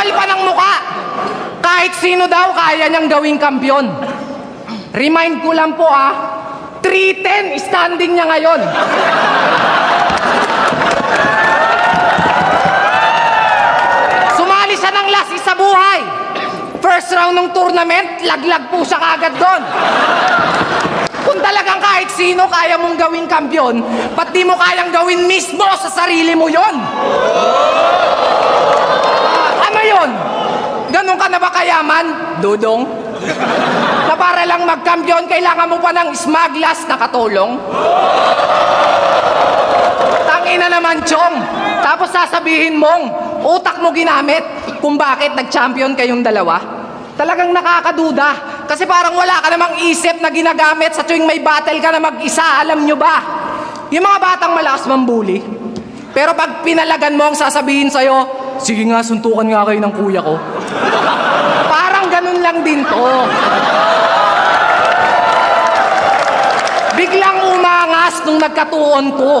kapal pa ng muka. Kahit sino daw kaya niyang gawing kampiyon. Remind ko lang po ah, 310 standing niya ngayon. Sumali siya ng last sa buhay. First round ng tournament, laglag po siya kagad doon. Kung talagang kahit sino kaya mong gawing kampiyon, ba't di mo kayang gawin mismo sa sarili mo yon? Ano yon? Ganon ka kayaman, Dudong? Na para lang magkampiyon, kailangan mo pa ng smaglas na katulong? Tangina naman, Chong. Tapos sasabihin mong, utak mo ginamit kung bakit nag-champion kayong dalawa. Talagang nakakaduda. Kasi parang wala ka namang isip na ginagamit sa tuwing may battle ka na mag-isa. Alam nyo ba? Yung mga batang malakas mambuli. Pero pag pinalagan mo ang sasabihin sa'yo, sige nga, suntukan nga kayo ng kuya ko. Ganun lang din to. Biglang umangas nung nagkatuon ko.